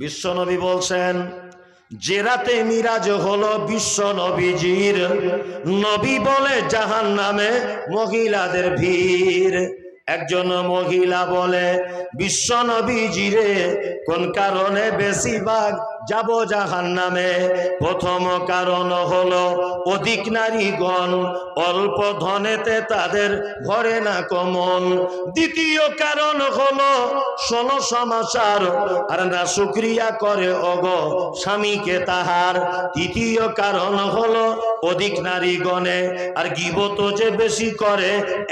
বিশ্বনবী বলছেন, যে রাতে মিরাজ হলো বিশ্ব নবীজির, নবী বলে জাহান নামে মহিলাদের ভিড়। একজন মহিলা বলে, বিশ্ব নবীজিরে কোন কারণে বেশিরভাগ যাব জাহান নামে প্রথম কারণ হলো, অধিক নারীগণ অল্প ধনেতে তাদের ঘরে না কমন। দ্বিতীয় কারণ হলো, ষোলো সমাচার, আর না সুক্রিয়া করে অগ স্বামীকে তাহার। তৃতীয় কারণ হলো অধিক নারী নারীগণে, আর গিবত যে বেশি করে,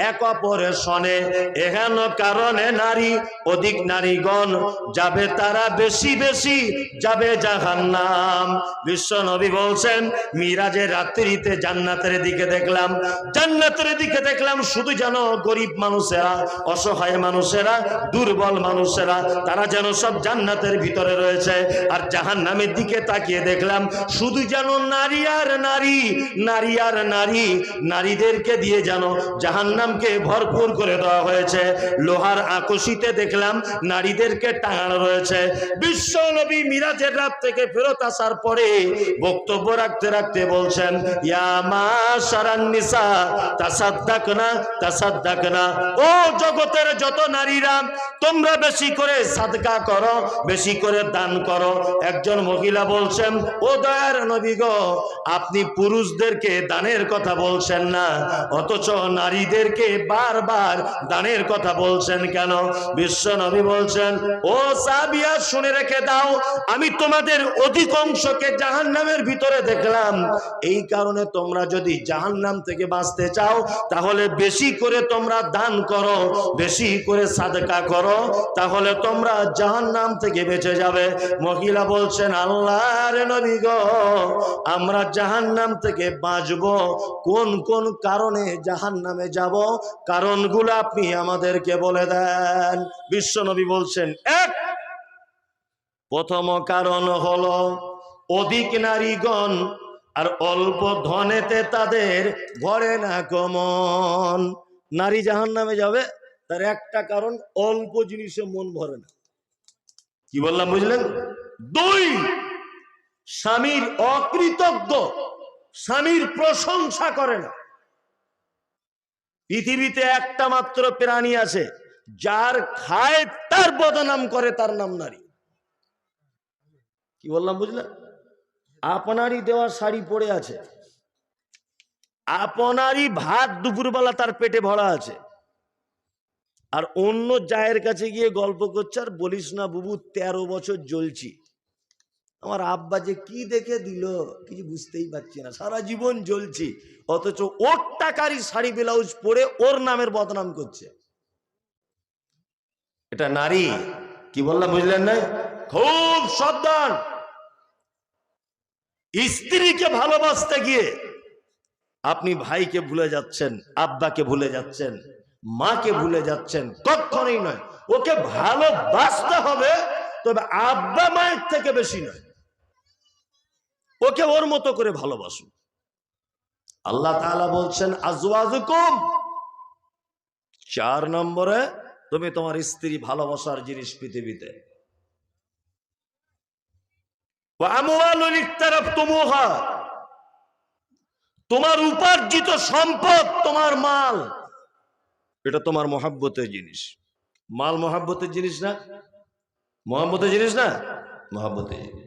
এক অপরের সনে এহেন কারণে নারী, অধিক নারীগণ, যাবে তারা বেশি বেশি, যাবে জাহান নাম বিশ্ব নবী বলছেন মিরাজের রাত্রিতে জান্নাতের দিকে দেখলাম। জান্নাতের দিকে দেখলাম শুধু যেন গরিব মানুষেরা, অসহায় মানুষেরা, দুর্বল মানুষেরা, তারা যেন সব জান্নাতের ভিতরে রয়েছে। আর জাহান্নামের দিকে তাকিয়ে দেখলাম, শুধু যেন নারী আর নারী নারী আর নারী, নারীদেরকে দিয়ে যেন জাহান্নামকে ভরপুর করে দেওয়া হয়েছে। লোহার আকশিতে দেখলাম নারীদেরকে টাঙানো রয়েছে। বিশ্ব নবী মিরাজের রাত থেকে ফেরত আসার পরে বক্তব্য রাখতে রাখতে বলছেন, ইয়া মা সারান্নিসা ও জগতের যত নারীরা তোমরা বেশি করে সাদকা করো, বেশি করে দান করো। একজন মহিলা বলছেন, ও দয়ার নবী গো, আপনি পুরুষদেরকে দানের কথা বলছেন না, অথচ নারীদেরকে বারবার দানের কথা বলছেন কেন? বিশ্ব নবী বলছেন, ও সাবিয়া শুনে রেখে দাও, আমি তোমাদের অধিকাংশকে জাহান নামের ভিতরে দেখলাম। এই কারণে তোমরা যদি জাহান নাম থেকে বাঁচতে চাও, তাহলে বেশি করে তোমরা দান করো, বেশি করে সাদকা করো। তাহলে তোমরা জাহান নাম থেকে বেঁচে যাবে। মহিলা বলছেন, আল্লাহর নবী গো, আমরা জাহান নাম থেকে বাঁচব। কোন কোন কারণে জাহান নামে যাব? কারণগুলো আপনি আমাদেরকে বলে দেন। বিশ্ব নবী বলছেন, এক, প্রথম কারণ হলো অধিক নারীগণ আর অল্প ধনেতে তাদের ঘরে না কমন নারী জাহান নামে যাবে? তার একটা কারণ, অল্প জিনিসে মন ভরে না। কি বললাম, বুঝলেন? দুই, স্বামীর অকৃতজ্ঞ স্বামীর প্রশংসা করে না। পৃথিবীতে একটা মাত্র প্রাণী আছে, যার খায় তার বদনাম করে তার নাম নারী। কি বললাম, বুঝলেন? আপনারই দেওয়া শাড়ি পরে আছে। আপনারই ভাত দুপুরবেলা তার পেটে ভরা আছে। আর অন্য জায়ের কাছে গিয়ে গল্প করছে, আর বলিস না বুবু, তেরো বছর জ্বলছি। আমার আব্বা যে কি দেখে দিল, কিছু বুঝতেই পারছি না। সারা জীবন জ্বলছি, অথচ ওর টাকারই শাড়ি ব্লাউজ পরে ওর নামের বদনাম করছে। এটা নারী, কি বললাম বুঝলেন না? খুব সাবধান। স্ত্রীকে ভালোবাসতে গিয়ে আপনি ভাইকে ভুলে যাচ্ছেন, আব্বাকে ভুলে যাচ্ছেন। মাকে ভুলে যাচ্ছেন, কখনই নয়। ওকে ভালোবাসতে হবে, তবে আব্বা মায়ের থেকে বেশি নয়। ওকে ওর মতো করে ভালোবাসু আল্লাহ বলছেন, আজওয়াজুকুম। চার নম্বরে, তুমি তোমার স্ত্রী ভালোবাসার জিনিস পৃথিবীতে। তোমার উপার্জিত সম্পদ, তোমার মাল। এটা তোমার মহাব্বতের জিনিস। মাল মহাব্বতের জিনিস না? মহাব্বতের জিনিস না? মহাব্বতের জিনিস।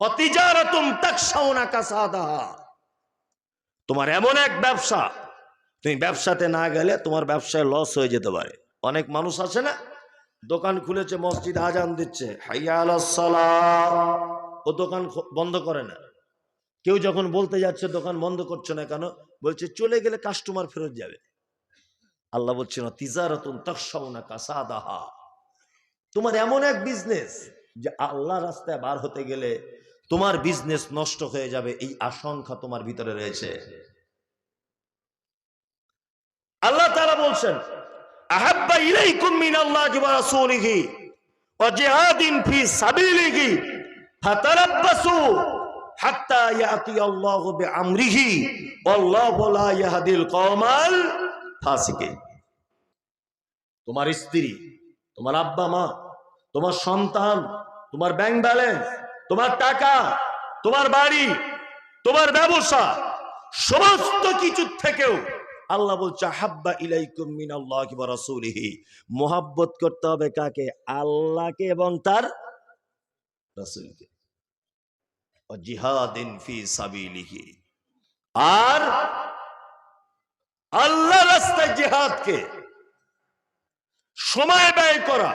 অতিজারাতুম তাকশাউনা কাসাদাহা তোমার এমন এক ব্যবসা, তুমি ব্যবসাতে না গেলে তোমার ব্যবসায় লস হয়ে যেতে পারে। অনেক মানুষ আছে না? দোকান খুলেছে, মসজিদ আজান দিচ্ছে ও দোকান বন্ধ করে না। কেউ যখন বলতে যাচ্ছে, দোকান বন্ধ করছে না কেন? বলছে, চলে গেলে কাস্টমার ফেরত যাবে। আল্লাহ বলছেন, তিজারাতুন তাকশাউনা কাসাদাহা। তোমার এমন এক বিজনেস যে আল্লাহ রাস্তায় বার হতে গেলে তোমার বিজনেস নষ্ট হয়ে যাবে, এই আশঙ্কা তোমার ভিতরে রয়েছে। আল্লাহ তাআলা বলছেন, আহাব্বা ইলাইকুম মিনাল্লাহি ওয়া রাসূলিহি ওয়া জিহাদিন ফি সাবিলিহি ফাতারাব্বাসু হাত্তা ইয়াতি আল্লাহু বিআমরিহি ওয়াল্লাহু লা ইয়াহদিল কওমাল ফাসিকিন তোমার স্ত্রী, তোমার আব্বা মা, তোমার সন্তান, তোমার ব্যাংক ব্যালেন্স তোমার টাকা, তোমার বাড়ি, তোমার ব্যবসা, সমস্ত কিছু থেকেও আল্লাহ বলছে হাব্বা ইলাইকুম মিনাল্লাহি ওয়া রাসূলিহি। মোহাব্বত করতে হবে কাকে? আল্লাহকে এবং তার রাসূলকে। জিহাদিন ফি সাবিলিহি। আর আল্লাহ রাস্তায় জিহাদকে সময় ব্যয় করা।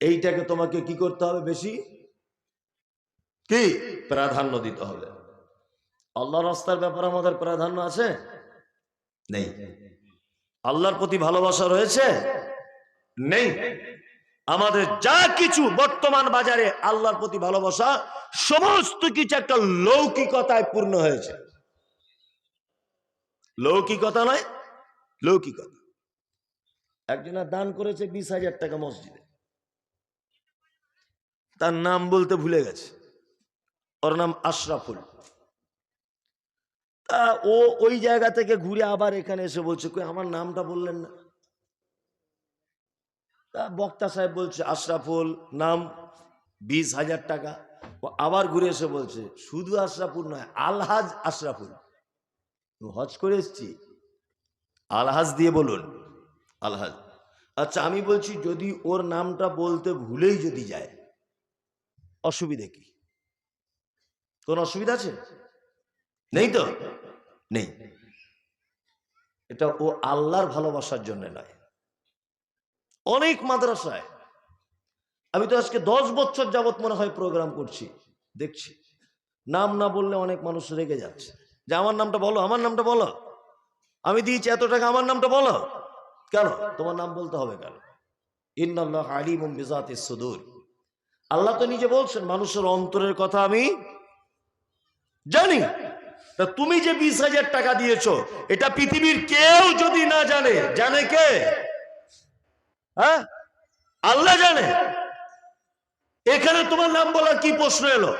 এইটাকে তোমাকে কি করতে হবে বেশি? কি? প্রাধান্য দিতে হবে। আল্লাহ রাস্তার ব্যাপারে আমাদের প্রাধান্য আছে? নেই। আল্লাহর প্রতি ভালোবাসা রয়েছে? নেই। আমাদের যা কিছু বর্তমান বাজারে আল্লাহর প্রতি ভালোবাসা, সমস্ত কিছু একটা লৌকিকতায় পূর্ণ হয়েছে। লৌকিকতা নয়, লৌকিকতা। একজনা দান করেছে বিশ হাজার টাকা মসজিদে। তার নাম বলতে ভুলে গেছে। ওর নাম আশরাফুল। তা ও ওই জায়গা থেকে ঘুরে আবার এখানে এসে বলছে, কই, আমার নামটা বললেন না? তা বক্তা সাহেব বলছে, আশরাফুল, নাম বিশ হাজার টাকা। ও আবার ঘুরে এসে বলছে, শুধু আশরাফুল নয়, আলহাজ আশরাফুল। হজ করে এসছি। আলহাজ দিয়ে বলুন। আলহাজ। আচ্ছা আমি বলছি যদি ওর নামটা বলতে ভুলেই যদি যায়, অসুবিধে কি? কোন অসুবিধা আছে? নেই তো? নেই। এটা ও আল্লাহর ভালোবাসার জন্য নয়। অনেক মাদ্রাসায়। আমি তো আজকে দশ বছর যাবত মনে হয় প্রোগ্রাম করছি, দেখছি। নাম না বললে অনেক মানুষ রেগে যাচ্ছে। যে আমার নামটা বলো, আমার নামটা বলো। আমি দিয়েছি এত টাকা, আমার নামটা বলো। কেন? তোমার নাম বলতে হবে কেন? ইন্নাল্লাহ সুদূর। আল্লাহ তো নিজে বলছেন, মানুষের অন্তরের কথা আমি জানি। তা তুমি যে বিশ হাজার টাকা দিয়েছ, এটা পৃথিবীর কেউ যদি না জানে জানে কে? হ্যাঁ? আল্লাহ জানে। এখানে তোমার নাম বলার কি প্রশ্ন এলো?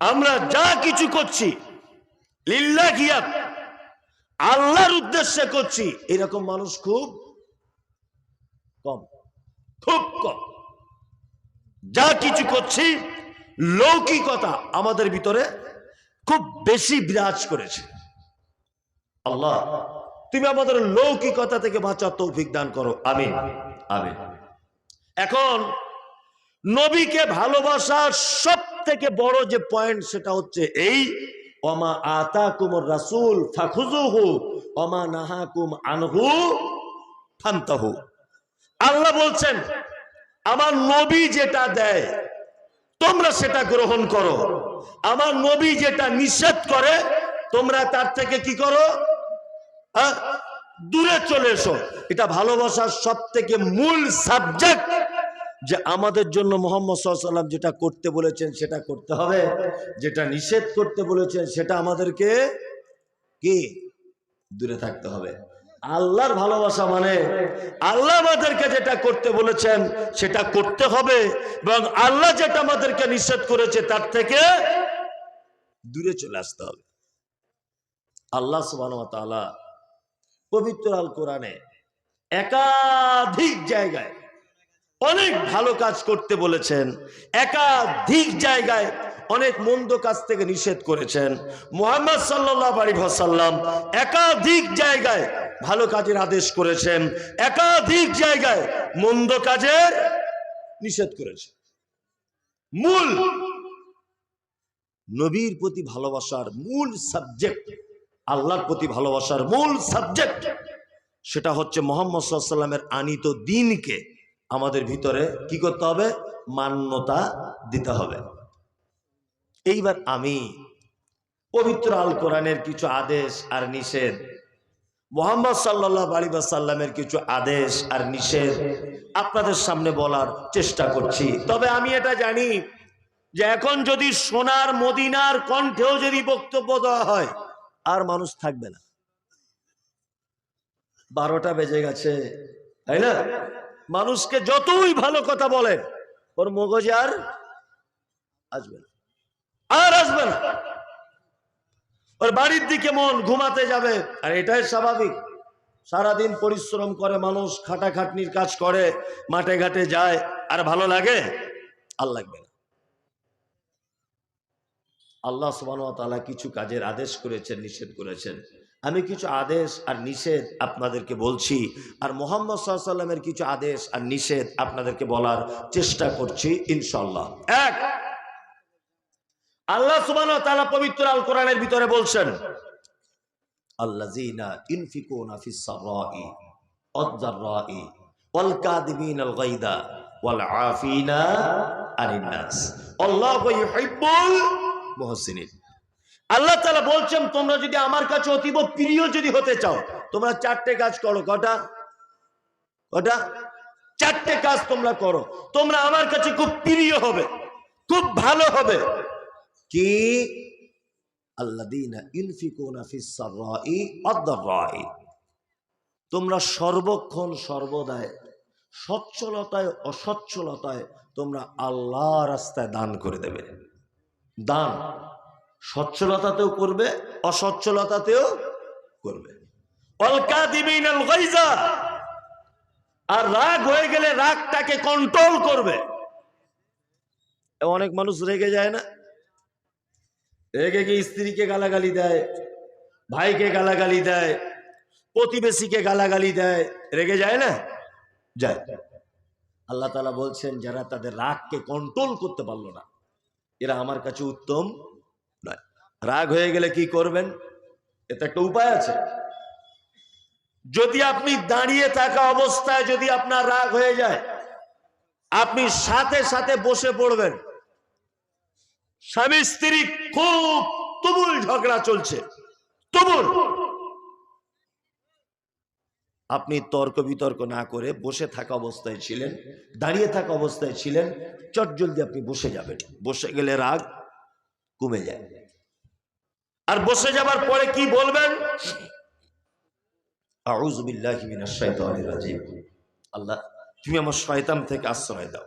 আমরা যা কিছু করছি লিল্লা গিয়াত আল্লাহর উদ্দেশ্যে করছি, এরকম মানুষ খুব কম খুব কম। যা কিছু করছি, লৌকিকতা আমাদের ভিতরে খুব বেশি বিরাজ করেছে। আল্লাহ, তুমি আমাদের লৌকিকতা থেকে বাঁচার তৌফিক দান করো। আমিন। আমিন। এখন নবীকে ভালোবাসার সব থেকে বড় যে পয়েন্ট সেটা হচ্ছে এই অমা আতা কুমর রাসুল ফাখুজুহু অমা নাহাকুম আনহু ফান্তাহু। আল্লাহ বলছেন, আমার নবী যেটা দেয়, তোমরা সেটা গ্রহণ করো। আমার নবী যেটা নিষেধ করে, তোমরা তার থেকে কি করো? দূরে চলে এসো। এটা ভালোবাসার সব থেকে মূল সাবজেক্ট যে আমাদের জন্য মোহাম্মদ সাল্লাম যেটা করতে বলেছেন, সেটা করতে হবে। যেটা নিষেধ করতে বলেছেন, সেটা আমাদেরকে কি? দূরে থাকতে হবে। আল্লাহর ভালোবাসা মানে আল্লাহ আমাদেরকে যেটা করতে বলেছেন, সেটা করতে হবে এবং আল্লাহ যেটা আমাদেরকে নিষেধ করেছে, তার থেকে দূরে চলে আসতে হবে। আল্লাহ সুবাহ পবিত্র আল কোরআনে একাধিক জায়গায় অনেক ভালো কাজ করতে বলেছেন, একাধিক জায়গায় অনেক মন্দ কাজ থেকে নিষেধ করেছেন। মোহাম্মদ সাল্লাম একাধিক জায়গায় ভালো কাজের আদেশ করেছেন, একাধিক জায়গায় মন্দ কাজের নিষেধ করেছেন। মূল নবীর প্রতি ভালোবাসার মূল সাবজেক্ট আল্লাহর প্রতি ভালোবাসার মূল সাবজেক্ট সেটা হচ্ছে মোহাম্মদ সাল্লামের আনিত দিনকে আমাদের ভিতরে কি করতে হবে? মান্যতা দিতে হবে। এইবার আমি পবিত্র আল কোরআনের কিছু আদেশ আর নিষেধ, মোহাম্মদ সাল্লাহ আলী সাল্লামের কিছু আদেশ আর নিষেধ আপনাদের সামনে বলার চেষ্টা করছি। তবে আমি এটা জানি যে এখন যদি সোনার মদিনার কণ্ঠেও যদি বক্তব্য দেওয়া হয়, আর মানুষ থাকবে না। বারোটা বেজে গেছে, তাই না? মানুষকে যতই ভালো কথা বলেন ওর মগজে আর আসবে না। আর আসবে না। ওর বাড়ির দিকে মন ঘুমাতে যাবে। আর এটাই স্বাভাবিক। সারাদিন পরিশ্রম করে মানুষ খাটাখাটনির কাজ করে, মাঠে ঘাটে যায়। আর ভালো লাগে? আর লাগবে না। আল্লাহ সুবাহ কিছু কাজের আদেশ করেছেন, নিষেধ করেছেন। আমি কিছু আদেশ আর নিষেধ আপনাদেরকে বলছি। আর মোহাম্মদ সাল্লামের কিছু আদেশ আর নিষেধ আপনাদেরকে বলার চেষ্টা করছি ইনশাল্লাহ এক, আল্লাহ সুবাহ তালা পবিত্র আল কোরআনের ভিতরে বলছেন আল্লাহু আল্লাহ তালা বলছেন, তোমরা যদি আমার কাছে অতীব প্রিয় যদি হতে চাও, তোমরা চারটে কাজ করো। কটা? কটা? চারটে কাজ তোমরা করো। তোমরা আমার কাছে খুব প্রিয় হবে, খুব ভালো হবে। কি? তোমরা সর্বক্ষণ সর্বদায় সচ্ছলতায় অসচ্ছলতায় তোমরা আল্লাহ রাস্তায় দান করে দেবে। দান। সচ্ছলতাতেও করবে, অসচ্ছলতাতেও করবে। আর রাগ হয়ে গেলে রাগটাকে কন্ট্রোল করবে। অনেক মানুষ রেগে যায় না? রেগে গিয়ে স্ত্রীকে গালাগালি দেয়, ভাইকে গালাগালি দেয়, প্রতিবেশীকে গালাগালি দেয়। রেগে যায় না? যায়। আল্লাহ তালা বলছেন, যারা তাদের রাগকে কন্ট্রোল করতে পারল না, এরা আমার কাছে উত্তম রাগ হয়ে গেলে কি করবেন? এতে একটা উপায় আছে। যদি আপনি দাঁড়িয়ে থাকা অবস্থায় যদি আপনার রাগ হয়ে যায়, আপনি সাথে সাথে বসে পড়বেন। স্বামী স্ত্রী খুব তুমুল ঝগড়া চলছে। তুমুল। আপনি তর্ক বিতর্ক না করে বসে থাকা অবস্থায় ছিলেন, দাঁড়িয়ে থাকা অবস্থায় ছিলেন চট জলদি আপনি বসে যাবেন। বসে গেলে রাগ কমে যায়। আর বসে যাবার পরে কি বলবেন? আল্লাহ, তুমি আমার শয়তান থেকে আশ্রয় দাও।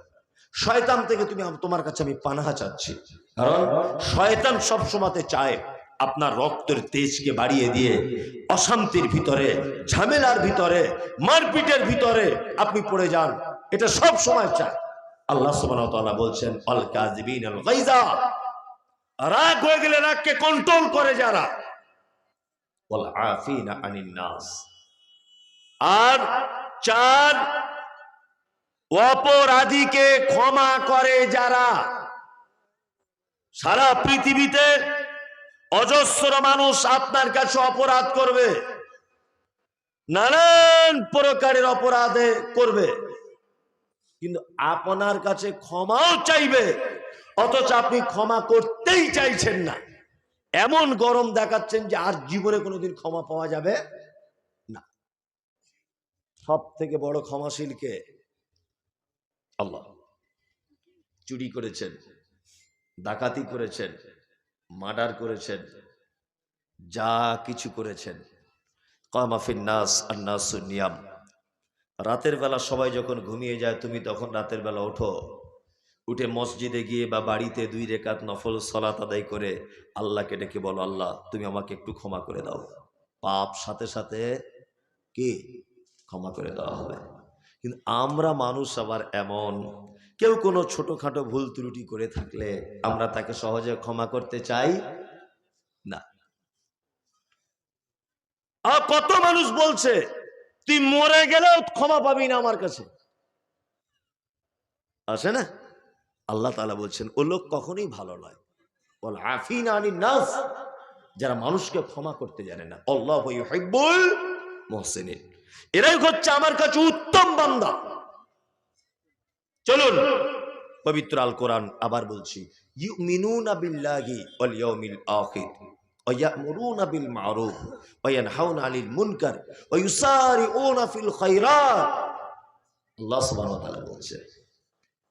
শয়তান থেকে তুমি তোমার কাছে আমি পানাহা চাচ্ছি। কারণ শয়তান সব সময়তে চায় আপনার রক্তের তেজকে বাড়িয়ে দিয়ে অশান্তির ভিতরে, ঝামেলার ভিতরে, মারপিটের ভিতরে আপনি পড়ে যান। এটা সব সময় চায়। আল্লাহ তাআলা বলছেন, আল গায়জা রাগ হয়ে গেলে রাগকে কন্ট্রোল করে যারা। আর চার অপরাধীকে ক্ষমা করে যারা। সারা পৃথিবীতে অজস্র মানুষ আপনার কাছে অপরাধ করবে। নানান প্রকারের অপরাধে করবে। কিন্তু আপনার কাছে ক্ষমাও চাইবে। অথচ আপনি ক্ষমা করতেই চাইছেন না। এমন গরম দেখাচ্ছেন যে আর জীবনে কোনোদিন ক্ষমা পাওয়া যাবে না। সব থেকে বড় ক্ষমাশীল কে? আল্লাহ। চুরি করেছেন, ডাকাতি করেছেন, মার্ডার করেছেন, যা কিছু করেছেন। কামাফিন নাস আন্নাস নিয়াম। রাতের বেলা সবাই যখন ঘুমিয়ে যায়, তুমি তখন রাতের বেলা ওঠো। উঠে মসজিদে গিয়ে বা বাড়িতে দুই রেখাত নফল সলাত আদায় করে আল্লাহকে ডেকে বলো, আল্লাহ, তুমি আমাকে একটু ক্ষমা করে দাও। পাপ সাথে সাথে কি? ক্ষমা করে দেওয়া হবে। কিন্তু আমরা মানুষ আবার এমন। কেউ কোনো ছোটখাটো ভুল ত্রুটি করে থাকলে আমরা তাকে সহজে ক্ষমা করতে চাই? না। আর কত মানুষ বলছে, তুই মরে গেলেও ক্ষমা পাবি না আমার কাছে। আসে না? আল্লাহ তাআলা বলছেন ও লোক কখনোই ভালো নয় বল আফিন আনি নাস যারা মানুষকে ক্ষমা করতে জানে না আল্লাহ ইউহিব্বুল মুহসিনিন এরাই হচ্ছে আমার কাছে উত্তম বান্দা চলুন পবিত্র আল কোরআন আবার বলছি ইউমিনুনা বিল্লাহি ওয়াল ইয়াউমিল আখির ويأمرون بالمعروف وينهون عن المنكر ويسارعون في الخيرات আল্লাহ সুবহানাহু ওয়া তাআলা বলছেন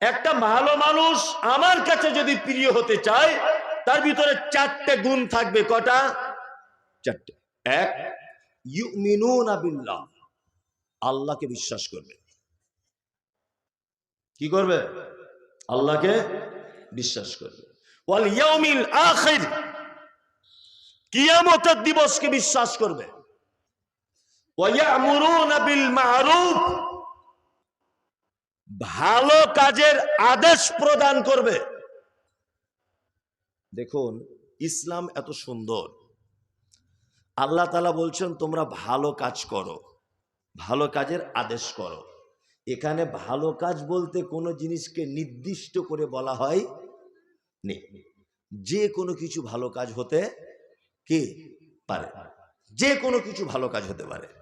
একটা ভালো মানুষ আমার কাছে যদি প্রিয় হতে চায়, তার ভিতরে চারটে গুণ থাকবে। কটা? চারটে। এক আল্লাহকে বিশ্বাস করবে। কি করবে? আল্লাহকে বিশ্বাস করবে। কিয়ামতের দিবসকে বিশ্বাস করবে। ভালো কাজের আদেশ প্রদান করবে। দেখুন, ইসলাম এত সুন্দর। আল্লাহ তালা বলছেন, তোমরা ভালো কাজ করো, ভালো কাজের আদেশ করো। এখানে ভালো কাজ বলতে কোনো জিনিসকে নির্দিষ্ট করে বলা হয় নেই যে কোনো কিছু ভালো কাজ হতে কি পারে? যে কোনো কিছু ভালো কাজ হতে পারে।